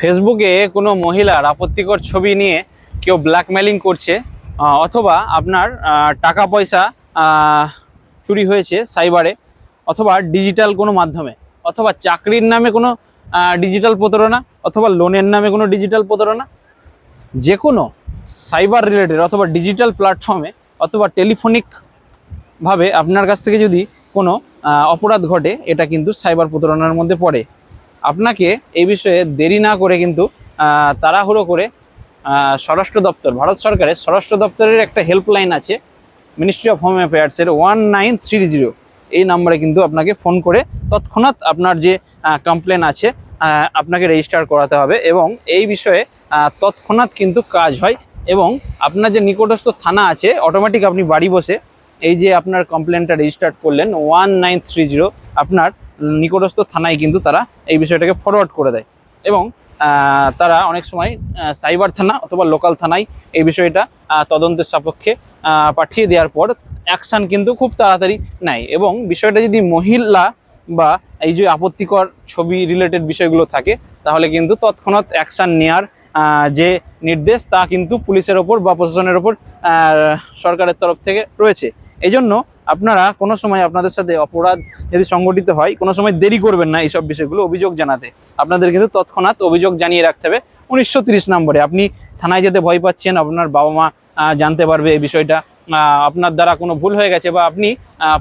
ফেসবুকে কোনো মহিলার আপত্তিকর ছবি নিয়ে কেউ ব্ল্যাকমেলিং করছে অথবা আপনার টাকা পয়সা চুরি হয়েছে সাইবারে, অথবা ডিজিটাল কোনো মাধ্যমে, অথবা চাকরির নামে কোনো ডিজিটাল প্রতারণা, অথবা লোনের নামে কোনো ডিজিটাল প্রতারণা যে কোনো সাইবার রিলেটেড অথবা ডিজিটাল প্ল্যাটফর্মে অথবা টেলিফোনিকভাবে আপনার কাছ থেকে যদি কোনো অপরাধ ঘটে, এটা কিন্তু সাইবার প্রতারণার মধ্যে পড়ে। আপনাকে এই বিষয়ে দেরি না করে কিন্তু তাড়াহুড়ো করে স্বরাষ্ট্র দপ্তর, ভারত সরকারের স্বরাষ্ট্র দপ্তরের একটা হেল্পলাইন আছে মিনিস্ট্রি অফ হোম অ্যাফেয়ার্সের ওয়ান নাইন থ্রি জিরো এই নাম্বারে কিন্তু আপনাকে ফোন করে তৎক্ষণাৎ আপনার যে কমপ্লেন আছে আপনাকে রেজিস্টার করাতে হবে এবং এই বিষয়ে তৎক্ষণাৎ কিন্তু কাজ হয় এবং আপনার যে নিকটস্থ থানা আছে অটোমেটিক আপনি বাড়ি বসে এই যে আপনার কমপ্লেনটা রেজিস্টার করলেন ওয়ান নাইন থ্রি জিরো আপনার নিকটস্থ থানায় কিন্তু তারা এই বিষয়টাকে ফরওয়ার্ড করে দেয়। এবং তারা অনেক সময় সাইবার থানা অথবা লোকাল থানায় এই বিষয়টা তদন্তের সাপেক্ষে পাঠিয়ে দেওয়ার পর অ্যাকশান কিন্তু খুব তাড়াতাড়ি নেয়। এবং বিষয়টা যদি মহিলা বা এই যে আপত্তিকর ছবি রিলেটেড বিষয়গুলো থাকে, তাহলে কিন্তু তৎক্ষণাৎ অ্যাকশান নেওয়ার যে নির্দেশ তা কিন্তু পুলিশের ওপর বা প্রশাসনের ওপর সরকারের তরফ থেকে রয়েছে। এই জন্য আপনারা কোনো সময় আপনাদের সাথে অপরাধ যদি সংগঠিত হয়, কোনো সময় দেরি করবেন না এইসব বিষয়গুলো অভিযোগ জানাতে। আপনাদের কিন্তু তৎক্ষণাৎ অভিযোগ জানিয়ে রাখতে হবে। উনিশশো নম্বরে আপনি থানায় যেতে ভয় পাচ্ছেন, আপনার বাবা মা জানতে পারবে এই বিষয়টা। আপনার দ্বারা কোনো ভুল হয়ে গেছে বা আপনি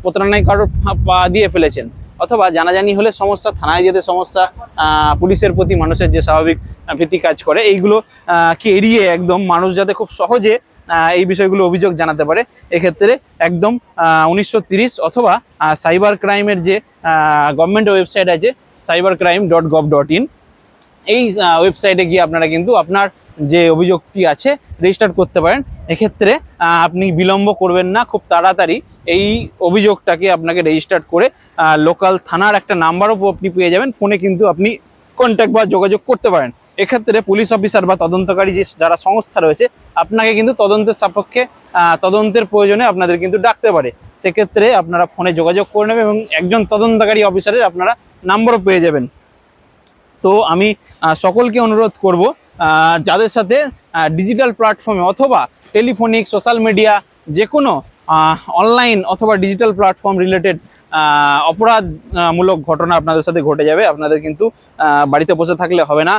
প্রতারণায় কারোর পা- দিয়ে ফেলেছেন অথবা জানাজানি হলে সমস্যা, থানায় যেতে সমস্যা পুলিশের প্রতি মানুষের যে স্বাভাবিক ভীতি কাজ করে, এইগুলো কে এড়িয়ে একদম মানুষ যাতে খুব সহজে এই বিষয়গুলো অভিযোগ জানাতে পারে। এক্ষেত্রে একদম উনিশশো অথবা সাইবার ক্রাইমের যে গভর্নমেন্ট ওয়েবসাইট আছে cyber crime dot gov dot in এই ওয়েবসাইটে গিয়ে আপনারা কিন্তু আপনার যে অভিযোগটি আছে রেজিস্টার করতে পারেন। এক্ষেত্রে আপনি বিলম্ব করবেন না, খুব তাড়াতাড়ি এই অভিযোগটাকে আপনাকে রেজিস্টার করে লোকাল থানার একটা নাম্বারও আপনি পেয়ে যাবেন। ফোনে কিন্তু আপনি কন্ট্যাক্ট বা যোগাযোগ করতে পারেন। এক্ষেত্রে পুলিশ অফিসার বা তদন্তকারী যে যারা সংস্থা রয়েছে, আপনাকে কিন্তু তদন্তের সাপেক্ষে তদন্তের প্রয়োজনে আপনাদের কিন্তু ডাকতে পারে। সেক্ষেত্রে আপনারা ফোনে যোগাযোগ করে নেবেন এবং একজন তদন্তকারী অফিসারের আপনারা নাম্বারও পেয়ে যাবেন। তো আমি সকলকে অনুরোধ করব যাদের সাথে ডিজিটাল প্ল্যাটফর্মে অথবা টেলিফোনিক সোশ্যাল মিডিয়া যে কোনো অনলাইন অথবা ডিজিটাল প্ল্যাটফর্ম রিলেটেড অপরাধমূলক ঘটনা আপনাদের সাথে ঘটে যাবে। আপনাদের কিন্তু বাড়িতে বসে থাকলে হবে না।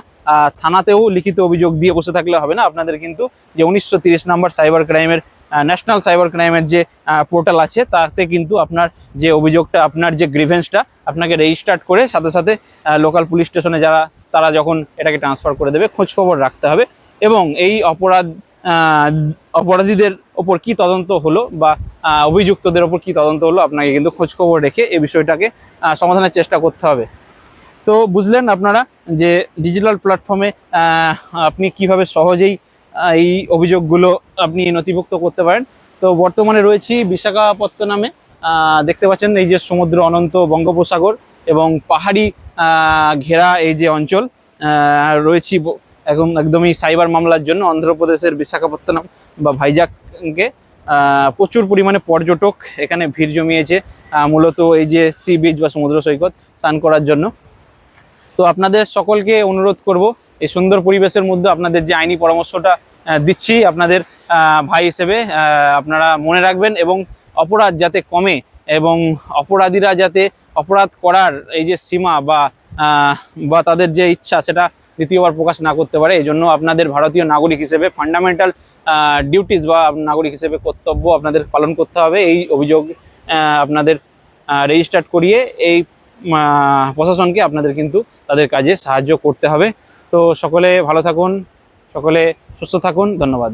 থানাতেও লিখিত অভিযোগ দিয়ে বসে থাকলে হবে না। আপনাদের কিন্তু যে উনিশশো নম্বর সাইবার ক্রাইমের ন্যাশনাল সাইবার ক্রাইমের যে পোর্টাল আছে, তাতে কিন্তু আপনার যে অভিযোগটা, আপনার যে গ্রিভেন্সটা আপনাকে রেজিস্টার্ড করে সাথে সাথে লোকাল পুলিশ স্টেশনে যারা, তারা যখন এটাকে ট্রান্সফার করে দেবে, খোঁজখবর রাখতে হবে। এবং এই অপরাধ অপরাধীদের ওপর কি তদন্ত হলো বা অভিযুক্তদের ওপর কি তদন্ত হলো, আপনাকে কিন্তু খোঁজখবর রেখে এই বিষয়টাকে সমাধানের চেষ্টা করতে হবে। তো বুঝলেন আপনারা যে ডিজিটাল প্ল্যাটফর্মে আপনি কীভাবে সহজেই এই অভিযোগগুলো আপনি নথিভুক্ত করতে পারেন। তো বর্তমানে রয়েছি বিশাখাপত্তনমে দেখতে পাচ্ছেন এই যে সমুদ্র অনন্ত বঙ্গোপসাগর এবং পাহাড়ি ঘেরা এই যে অঞ্চল রয়েছি এখন একদমই সাইবার মামলার জন্য অন্ধ্রপ্রদেশের বিশাখাপত্তনম বা ভাইজাককে আহ, প্রচুর পরিমাণে পর্যটক এখানে ভিড় জমিয়েছে মূলত এই যে সি বিচ বা সমুদ্র সৈকত স্নান করার জন্য। তো আপনাদের সকলকে অনুরোধ করব এই সুন্দর পরিবেশের মধ্যে আপনাদের যে আইনি পরামর্শটা দিচ্ছি আপনাদের ভাই হিসেবে আপনারা মনে রাখবেন এবং অপরাধ যাতে কমে এবং অপরাধীরা যাতে অপরাধ করার এই যে সীমা বা বা তাদের যে ইচ্ছা সেটা দ্বিতীয়বার প্রকাশ না করতে পারে এই জন্য আপনাদের ভারতীয় নাগরিক হিসেবে ফান্ডামেন্টাল ডিউটিস বা নাগরিক হিসেবে কর্তব্য আপনাদের পালন করতে হবে। এই অভিযোগ আপনাদের রেজিস্টার্ড করিয়ে এই প্রশাসনকে আপনাদের কিন্তু তাদের কাজে সাহায্য করতে হবে। তো সকলে ভালো থাকুন, সকলে সুস্থ থাকুন, ধন্যবাদ।